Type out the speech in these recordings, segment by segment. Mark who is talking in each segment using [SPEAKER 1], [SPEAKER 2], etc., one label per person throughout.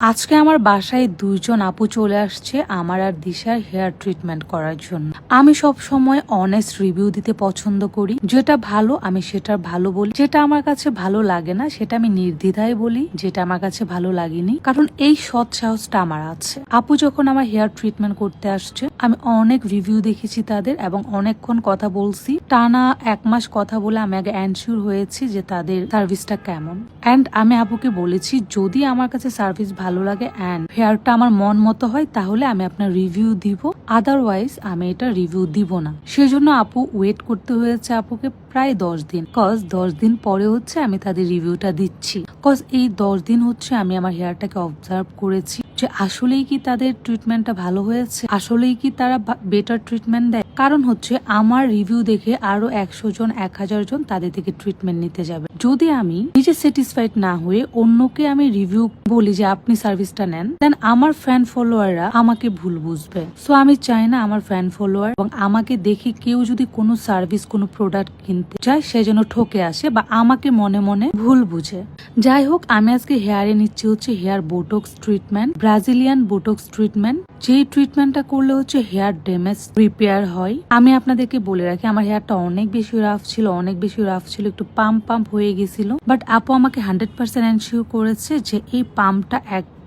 [SPEAKER 1] আজকে আমার বাসায় দুইজন আপু চলে আসছে আমার আর দিশার হেয়ার ট্রিটমেন্ট করার জন্য। আমি সব সময় অনেস্ট রিভিউ দিতে পছন্দ করি। যেটা ভালো, আমি সেটার ভালো বলি। যেটা আমার কাছে ভালো লাগে না, সেটা আমি নির্দ্বিধায় বলি, যেটা আমার কাছে ভালো লাগেনি। কারণ এই সৎ সাহসটা আমার আছে। আপু যখন আমার হেয়ার ট্রিটমেন্ট করতে আসছে, আমি অনেক রিভিউ দেখেছি তাদের এবং অনেকক্ষণ কথা বলছি। টানা এক মাস কথা বলে আমি আগে অ্যানসিওর হয়েছি যে তাদের সার্ভিসটা কেমন। অ্যান্ড আমি আপুকে বলেছি, যদি আমার কাছে সার্ভিস ভালো লাগে অ্যান্ড হেয়ারটা আমার মন মতো হয়, তাহলে আমি আপনার রিভিউ দিব। আদারওয়াইজ আমি এটা রিভিউ দিব না। সেজন্য আপু ওয়েট করতে হয়েছে আপুকে প্রায় দশ দিন। কজ দশ দিন পরে হচ্ছে আমি তাদের রিভিউটা দিচ্ছি। কজ এই দশ দিন হচ্ছে আমি আমার হেয়ারটাকে অবজার্ভ করেছি যে আসলেই কি তাদের ট্রিটমেন্টটা ভালো হয়েছে? আসলেই কি তারা বেটার ট্রিটমেন্ট দেয়? কারণ হচ্ছে আমার রিভিউ দেখে আরও একশো জন, এক হাজার জন তাদের থেকে ট্রিটমেন্ট নিতে যাবে। যদি আমি নিজে স্যাটিসফাইড না হয়ে অন্যকে আমি রিভিউ বলি যে আপনি সার্ভিসটা নেন দেন আমার ফ্যান ফলোয়াররা আমাকে ভুল বুঝবে। সো আমি চাই না আমার ফ্যান ফলোয়ার এবং আমাকে দেখে কেউ যদি কোনো সার্ভিস কোনো প্রোডাক্ট কিনতে চায়, সে যেন ঠকে আসে বা আমাকে মনে মনে ভুল বুঝে। যাই হোক, আমি আজকে হেয়ারে নিচ্ছি হচ্ছে hair botox treatment Brazilian botox treatment যেই ট্রিটমেন্টটা করলে হচ্ছে হেয়ার ড্যামেজ রিপেয়ার হয়। আমি আপনাদেরকে বলে রাখি, আমার হেয়ারটা অনেক বেশি রাফ ছিল, অনেক বেশি রাফ ছিল, একটু পাম্প পাম্প হয়ে গেছিল। বাট আপু আমাকে হান্ড্রেড পার্সেন্ট এনশিওর করেছে যে এই পাম্পটা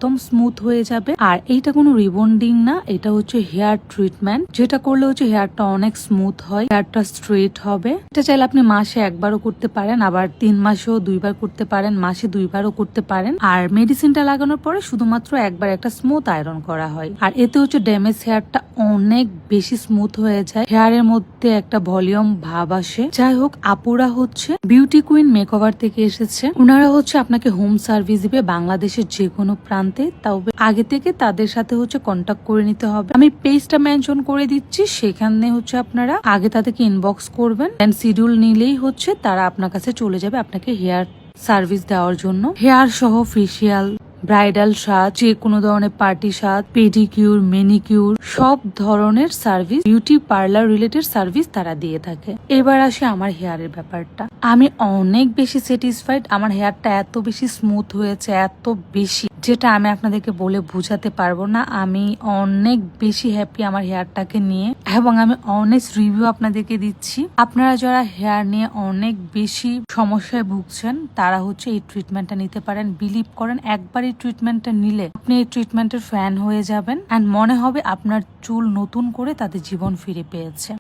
[SPEAKER 1] একদম স্মুথ হয়ে যাবে। আর এইটা কোনো রিবন্ডিং না, এটা হচ্ছে হেয়ার ট্রিটমেন্ট যেটা করলে হচ্ছে হেয়ারটা অনেক স্মুথ হয় হেয়ারটা স্ট্রেট হবে। এটা চাইলে আপনি মাসে একবারও করতে পারেন, আবার তিন মাসেও দুইবার করতে পারেন, মাসে দুইবারও করতে পারেন। আর মেডিসিনটা লাগানোর পরে শুধুমাত্র একবার একটা স্মুথ আয়রন করা হয়। আর এতে হচ্ছে ড্যামেজ হেয়ারটা অনেক বেশি স্মুথ হয়ে যায়। হেয়ারের মধ্যে একটা ভলিউম ভাব আসে। যাই হোক, আপুরা হচ্ছে বিউটি কুইন মেকওভার থেকে এসেছে। ওনারা হচ্ছে আপনাকে হোম সার্ভিস দিবে বাংলাদেশের যে কোনো প্রান্তে। তাও আগে থেকে তাদের সাথে হচ্ছে কন্ট্যাক্ট করে নিতে হবে। আমি পেজটা মেনশন করে দিচ্ছি, সেখানে হচ্ছে আপনারা আগে তাদেরকে ইনবক্স করবেন এন্ড শিডিউল নিলেই হচ্ছে তারা আপনার কাছে চলে যাবে আপনাকে হেয়ার সার্ভিস দেওয়ার জন্য। হেয়ার সহ ফেসিয়াল ব্রাইডাল সাজ যে কোনো ধরনের পার্টি সাজ পেডিকিউর মেনিকিউর সব ধরনের service beauty parlour related service তারা দিয়ে থাকে। এবার আসে আমার হেয়ারের ব্যাপারটা। আমি অনেক বেশি স্যাটিসফাইড আমার হেয়ারটা এত বেশি স্মুথ হয়েছে, এত বেশি, যেটা আমি আপনাদেরকে বলে বোঝাতে পারব না। আমি অনেক বেশি হ্যাপি আমার হেয়ারটাকে নিয়ে, এবং আমি অনেস্ট রিভিউ আপনাদেরকে দিচ্ছি। আপনারা যারা হেয়ার নিয়ে অনেক বেশি সমস্যায় ভুগছেন, তারা হচ্ছে এই ট্রিটমেন্টটা নিতে পারেন। বিলিভ করেন, একবার এই ট্রিটমেন্টটা নিলে আপনি এই ট্রিটমেন্টের ফ্যান হয়ে যাবেন। অ্যান্ড মনে হবে আপনার চুল নতুন করে তাদের জীবন ফিরে পেয়েছে।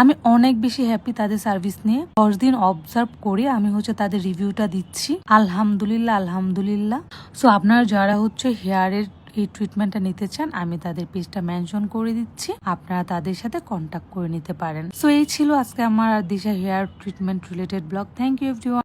[SPEAKER 1] আমি অনেক বেশি হ্যাপি তাদের সার্ভিস নিয়ে। দশ দিন অবজার্ভ করে আমি হচ্ছে তাদের রিভিউটা দিচ্ছি। আলহামদুলিল্লাহ আলহামদুলিল্লাহ। সো আপনারা যারা হচ্ছে হেয়ারের এই ট্রিটমেন্টটা নিতে চান, আমি তাদের পেজটা মেনশন করে দিচ্ছি। আপনারা তাদের সাথে কন্ট্যাক্ট করে নিতে পারেন। সো এই ছিল আজকে আমার Disha hair treatment related blog thank you everyone